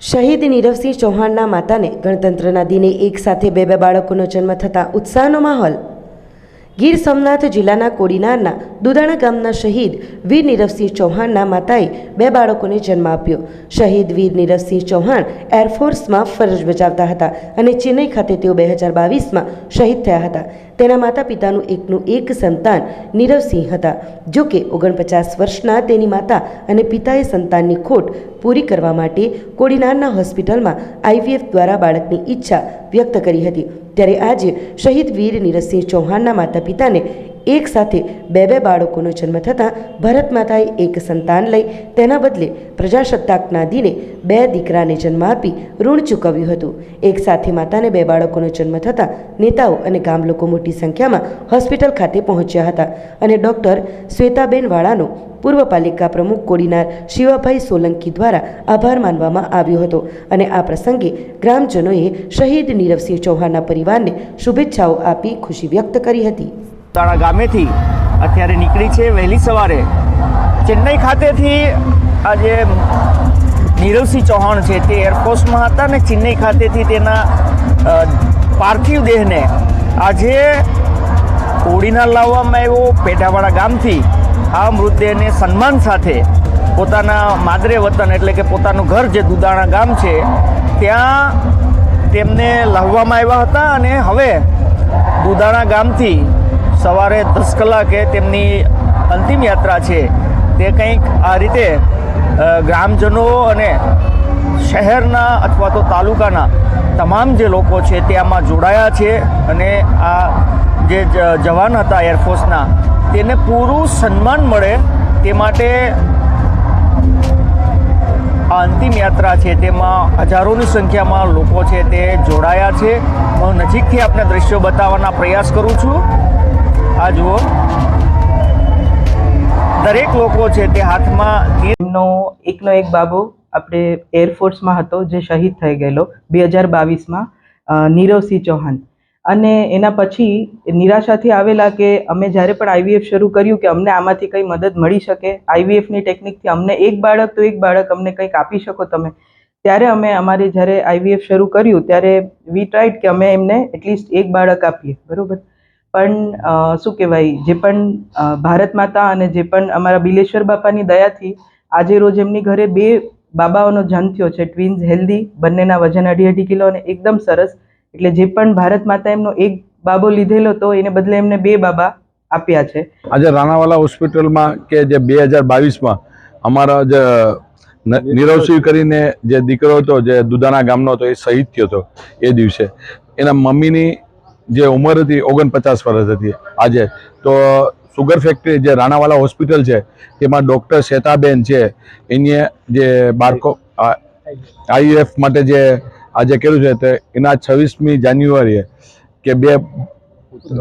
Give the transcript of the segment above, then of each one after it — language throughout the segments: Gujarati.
શહીદ નીરવસિંહ ચૌહાણના માતાને ગણતંત્રના દિને એક સાથે બે બે બાળકોનો જન્મ થતાં ઉત્સાહનો માહોલ ગીર સોમનાથ જિલ્લાના કોડીનારના દુદાણા ગામના શહીદ વીર નીરવસિંહ ચૌહાણના માતાએ બે બાળકોને જન્મ આપ્યો. શહીદ વીર નીરવસિંહ ચૌહાણ એરફોર્સમાં ફરજ બજાવતા હતા અને ચેન્નઈ ખાતે તેઓ બે હજાર બાવીસમાં શહીદ થયા હતા. તેના માતા પિતાનું એકનું એક સંતાન નીરવસિંહ હતા. જો કે ઓગણપચાસ વર્ષના તેની માતા અને પિતાએ સંતાનની ખોટ પૂરી કરવા માટે કોડીનારના હોસ્પિટલમાં આઈવીએફ દ્વારા બાળકની ઈચ્છા વ્યક્ત કરી હતી. ત્યારે આજે શહીદ વીર નીરજસિંહ ચૌહાણના માતા પિતાને એક સાથે બે બે બાળકોનો જન્મ થતાં ભરત માતાએ એક સંતાન લઈ તેના બદલે પ્રજાસત્તાકના દિને બે દીકરાને જન્મ આપી ઋણ ચૂકવ્યું હતું. એક સાથે માતાને બે બાળકોનો જન્મ થતાં નેતાઓ અને ગામ લોકો મોટી સંખ્યામાં હોસ્પિટલ ખાતે પહોંચ્યા હતા અને ડૉક્ટર શ્વેતાબેન વાળાનો પૂર્વ પ્રમુખ કોડીનાર શિવાભાઈ સોલંકી દ્વારા આભાર માનવામાં આવ્યો હતો અને આ પ્રસંગે ગ્રામજનોએ શહીદ નીરવસિંહ ચૌહાણના પરિવારને શુભેચ્છાઓ આપી ખુશી વ્યક્ત કરી હતી. તારા ગામેથી અત્યારે નીકળી છે વહેલી સવારે. ચેન્નઈ ખાતેથી આજે નીરવસિંહ ચૌહાણ છે તે એરફોર્સમાં હતા ને ચેન્નઈ ખાતેથી તેના પાર્થિવ દેહને આજે ઓડીના લાવવામાં આવ્યો પેઢાવાળા ગામથી. આ મૃતદેહને સન્માન સાથે પોતાના માદરે વતન એટલે કે પોતાનું ઘર જે દુદાણા ગામ છે, ત્યાં તેમને લાવવામાં આવ્યા હતા અને હવે દુદાણા ગામથી સવારે દસ કલાકે તેમની અંતિમ યાત્રા છે. તે કંઈક આ રીતે ગ્રામજનો અને શહેરના અથવા તો તાલુકાના તમામ જે લોકો છે તે આમાં જોડાયા છે અને આ જે, જવાન હતા એરફોર્સના, તેને પૂરું સન્માન મળે તે માટે આ અંતિમ યાત્રા છે. તેમાં હજારોની સંખ્યામાં લોકો છે તે જોડાયા છે. હું નજીકથી આપને દ્રશ્યો બતાવવાના પ્રયાસ કરું છું. આ જુઓ. દરેક લોકો છે તે હાથમાં એમનો એકનો એક બાબુ આપણે એરફોર્સમાં હતો, જે શહીદ થઈ ગયેલો બે હજાર બાવીસમાં નીરવસિંહ ચૌહાણ. અને એના પછી નિરાશાથી આવેલા કે અમે જ્યારે પણ આઈવીએફ શરૂ કર્યું કે અમને આમાંથી કંઈ મદદ મળી શકે આઈવીએફની ટેકનિકથી અમને એક બાળક તો એક બાળક અમને કંઈક આપી શકો તમે. ત્યારે અમે અમારે જ્યારે આઈવીએફ શરૂ કર્યું ત્યારે વી ટ્રાઈડ કે અમે એમને એટલીસ્ટ એક બાળક આપીએ, બરોબર? પણ શું કહેવાય, જે પણ ભારત માતા અને જે પણ અમારા બિલેશ્વર બાપાની દયાથી આજે રોજ એમની ઘરે બે બાબાઓનો જન્મ થયો છે, ટ્વિન્સ હેલ્ધી, બંનેના વજન અઢી અઢી કિલો અને એકદમ સરસ. એટલે જે પણ ભારત માતા એમનો એક બાબો લીધેલો તો એને બદલે એમને બે બાબા આપ્યા છે. આજે રાણાવાલા હોસ્પિટલમાં કે જે બે હજાર બાવીસમાં અમારા જે નીરવસિંહ કરીને જે દીકરો હતો, જે દુધાણા ગામનો હતો, એ શહીદ થયો હતો એ દિવસે. એના મમ્મીની જે ઉંમર હતી, ઓગણપચાસ વર્ષ હતી આજે. તો સુગર ફેક્ટરી જે રાણાવાલા હોસ્પિટલ છે, તેમાં ડૉક્ટર શ્વેતાબેન છે. એને જે બાળકો આઈએફ માટે જે આજે કર્યું છે, તે એના છવ્વીસમી જાન્યુઆરીએ કે બે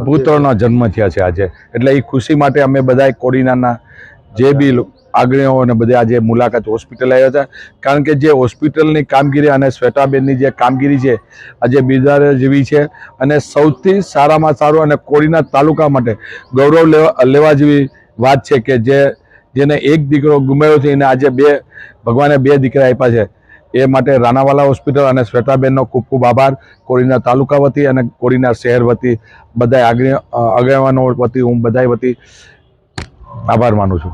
પુત્રોના જન્મ થયા છે આજે. એટલે એ ખુશી માટે અમે બધા કોડીનાના જે બી આગળીઓ અને બધા આજે મુલાકાત હોસ્પિટલ આવ્યા હતા. કારણ કે જે હોસ્પિટલની કામગીરી અને શ્વેતાબેનની જે કામગીરી છે, આજે બિરદાર જેવી છે અને સૌથી સારામાં સારું અને કોડીના તાલુકા માટે ગૌરવ લેવા લેવા જેવી વાત છે કે જે, જેને એક દીકરો ગુમાવ્યો છે, એને આજે બે, ભગવાને બે દીકરા આપ્યા છે. એ માટે રાણાવાલા હોસ્પિટલ અને શ્વેતાબેનનો ખૂબ ખૂબ આભાર. કોળીના તાલુકા વતી અને કોળીના શહેર વતી બધા આગળ આગેવાનો વતી હું બધા વતી આભાર માનું છું.